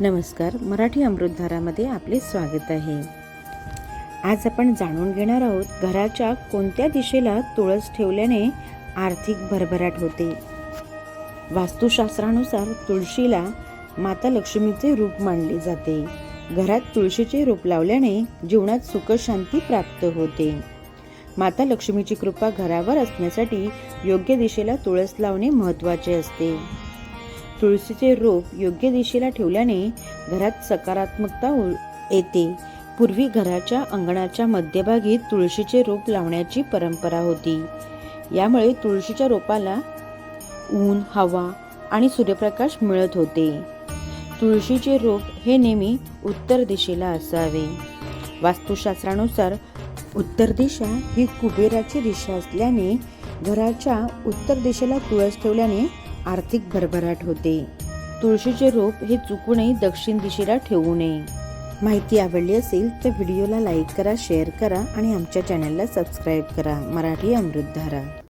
नमस्कार मराठी अमृतधारामध्ये आपले स्वागत आहे. आज आपण जाणून घेणार आहोत घराच्या कोणत्या दिशेला तुळस ठेवल्याने आर्थिक भरभराट होते. वास्तुशास्त्रानुसार तुळशीला माता लक्ष्मीचे रूप मानले जाते. घरात तुळशीचे रूप लावल्याने जीवनात सुखशांती प्राप्त होते. माता लक्ष्मीची कृपा घरावर असण्यासाठी योग्य दिशेला तुळस लावणे महत्त्वाचे असते. तुळशीचे रोप योग्य दिशेला ठेवल्याने घरात सकारात्मकता येते. पूर्वी घराच्या अंगणाच्या मध्यभागी तुळशीचे रोप लावण्याची परंपरा होती. यामुळे तुळशीच्या रोपाला ऊन हवा आणि सूर्यप्रकाश मिळत होते. तुळशीचे रोप हे नेहमी उत्तर दिशेला असावे. वास्तुशास्त्रानुसार उत्तर दिशा ही कुबेराची दिशा असल्याने घराच्या उत्तर दिशेला तुळस ठेवल्याने आर्थिक भरभराट होते. तुळशीचे रोप हे चुकूनही दक्षिण दिशेला ठेवू नये. माहिती आवडली असेल तर व्हिडिओला लाईक करा शेअर करा आणि आमच्या चॅनलला सबस्क्राईब करा. मराठी अमृतधारा.